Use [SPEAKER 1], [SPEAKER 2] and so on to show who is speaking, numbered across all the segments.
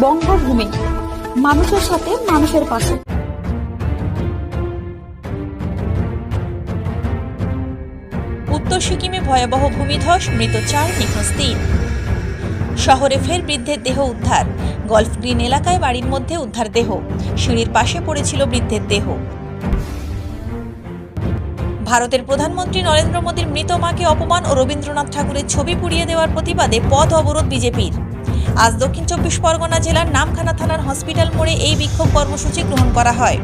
[SPEAKER 1] বঙ্গভূমি। মানুষের সাথে মানুষের পাশে।
[SPEAKER 2] উত্তর সিকিমে ভয়াবহ ভূমিধস, মৃত চার নিখোঁজ তিন। শহরে ফের বৃদ্ধের দেহ উদ্ধার। গলফ গ্রিন এলাকায় বাড়ির মধ্যে উদ্ধার দেহ। সিঁড়ির পাশে পড়েছিল বৃদ্ধের দেহ। ভারতের প্রধানমন্ত্রী নরেন্দ্র মোদীর মৃত মাকে অপমান ও রবীন্দ্রনাথ ঠাকুরের ছবি পুড়িয়ে দেওয়ার প্রতিবাদে পথ অবরোধ বিজেপির। আজ দক্ষিণ চব্বিশ পরগনা জেলার নামখানা থানার হসপিটাল মোড়ে এই বিক্ষোভ কর্মসূচি গ্রহণ করা হয়।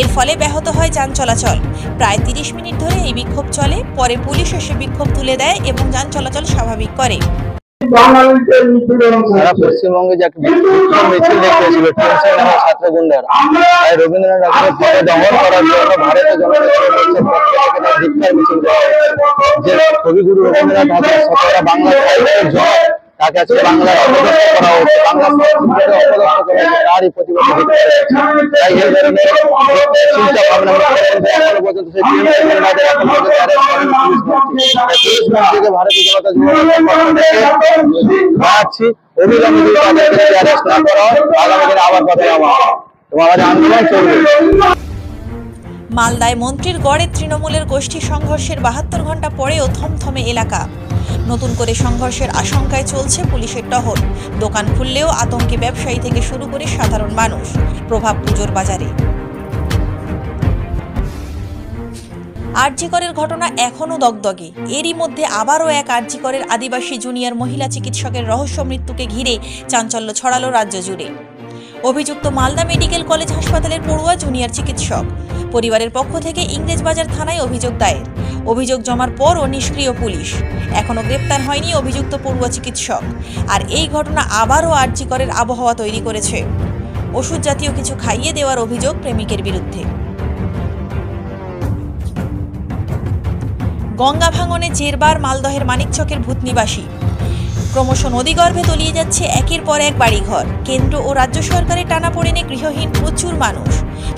[SPEAKER 2] এর ফলে ব্যাহত হয় যান চলাচল। প্রায় তিরিশ মিনিট ধরে এই বিক্ষোভ চলে, পরে পুলিশ এসে বিক্ষোভ তুলে দেয় এবং যান চলাচল স্বাভাবিক করে।
[SPEAKER 3] পশ্চিমবঙ্গে রবীন্দ্রনাথ জন্য তাকে
[SPEAKER 2] মালদায় মন্ত্রীর গড়ে তৃণমূলের গোষ্ঠী সংঘর্ষের বাহাত্তর ঘণ্টা পরেও থমথমে এলাকা। নতুন করে সংঘর্ষের আশঙ্কায় চলছে পুলিশের টহল। দোকান খুললেও আতঙ্কে ব্যবসায়ী থেকে শুরু করে সাধারণ মানুষ। প্রভাব পুজোর বাজারে। আরজিকরের ঘটনা এখনও দগদগে। এরই মধ্যে আবারও এক আরজিকরের আদিবাসী জুনিয়র মহিলা চিকিৎসকের রহস্য মৃত্যুকে ঘিরে চাঞ্চল্য ছড়ালো রাজ্য জুড়ে। অভিযুক্ত মালদা মেডিকেল কলেজ হাসপাতালের পড়ুয়া জুনিয়র চিকিৎসক। পরিবারের পক্ষ থেকে ইংরেজবাজার থানায় অভিযোগ দায়ের। অভিযোগ জমার পরও নিষ্ক্রিয় পুলিশ। এখনও গ্রেপ্তার হয়নি অভিযুক্ত পড়ুয়া চিকিৎসক। আর এই ঘটনা আবারও আর্যিকরের আবহাওয়া তৈরি করেছে। ওষুধ জাতীয় কিছু খাইয়ে দেওয়ার অভিযোগ প্রেমিকের বিরুদ্ধে। গঙ্গা ভাঙনে জেরবার মালদহের মানিকচকের ভূতনিবাসী। ক্রমশ নদীগর্ভে তলিয়ে যাচ্ছে একের পর এক বাড়িঘর। কেন্দ্র ও রাজ্য সরকারের টানা টানাপোড়েনে গৃহহীন প্রচুর মানুষ।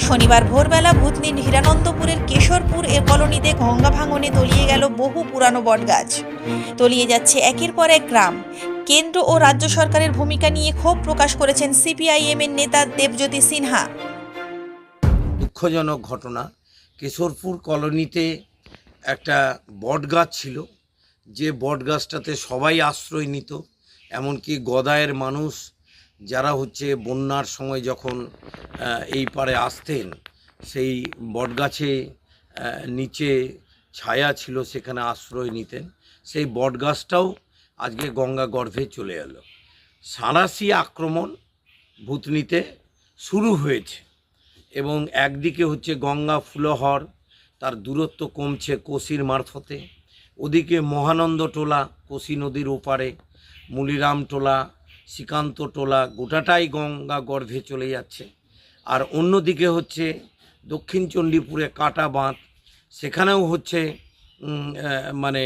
[SPEAKER 2] শনিবার ভোরবেলা ভূতনির হিরানন্দপুরের কেশরপুর এর কলোনিতে গঙ্গা ভাঙনে তলিয়ে গেল বহু পুরানো বটগাছ। তলিয়ে যাচ্ছে একের পর এক গ্রাম। কেন্দ্র ও রাজ্য সরকারের ভূমিকা নিয়ে ক্ষোভ প্রকাশ করেছেন সিপিআইএম এর নেতা দেবজ্যোতি সিনহা।
[SPEAKER 4] দুঃখজনক ঘটনা কেশরপুর কলোনিতে একটা বটগাছ ছিল যে বট গাছটাতে সবাই আশ্রয় নিত এমনকি গদায়ের মানুষ যারা হচ্ছে বন্যার সময় যখন এই পারে আসতেন, সেই বট গাছে নিচে ছায়া ছিল সেখানে আশ্রয় নিতেন, সেই বট গাছটাও আজকে গঙ্গা গর্ভে চলে এলো। সাঁড়াশি আক্রমণ ভূতনিতে শুরু হয়েছে এবং একদিকে হচ্ছে গঙ্গা ফুলহর, তার দূরত্ব কমছে কোশির মারফতে ওদিকে মহানন্দ টোলা, কোশি নদীর ওপারে, মুলিরাম টোলা, শ্রীকান্ত টোলা, গোটাটাই গঙ্গা গর্ভে চলে যাচ্ছে। আর অন্যদিকে হচ্ছে দক্ষিণ চণ্ডীপুরে কাটা বাঁধ, সেখানেও হচ্ছে মানে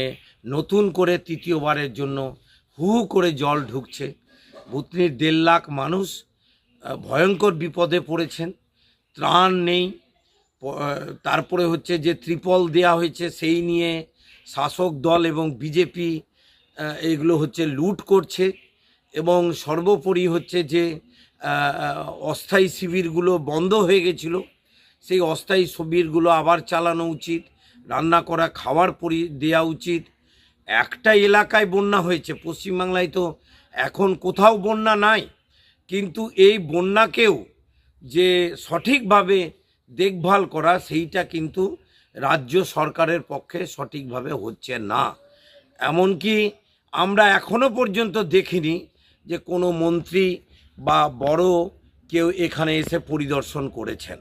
[SPEAKER 4] নতুন করে তৃতীয়বারের জন্য হু করে জল ঢুকছে। ভূতনির দেড় লাখ মানুষ ভয়ঙ্কর বিপদে পড়েছেন, ত্রাণ নেই। তারপরে হচ্ছে যে ত্রিপল দেয়া হয়েছে, সেই নিয়ে শাসক দল এবং বিজেপি এগুলো হচ্ছে লুট করছে এবং সর্বোপরি হচ্ছে যে অস্থায়ী শিবিরগুলো বন্ধ হয়ে গেছিল। সেই অস্থায়ী শিবিরগুলো আবার চালানো উচিত, রান্না করা, খাওয়ার পরি দেওয়া উচিত। একটা এলাকায় বন্যা হয়েছে, পশ্চিমবাংলায় তো এখন কোথাও বন্যা নাই। কিন্তু এই বন্যাকেও যে সঠিকভাবে দেখভাল করা, সেইটা কিন্তু রাজ্য সরকারের পক্ষে সঠিকভাবে হচ্ছে না। এমনকি আমরা এখনও পর্যন্ত দেখিনি যে কোনো মন্ত্রী বা বড় কেউ এখানে এসে পরিদর্শন করেছেন।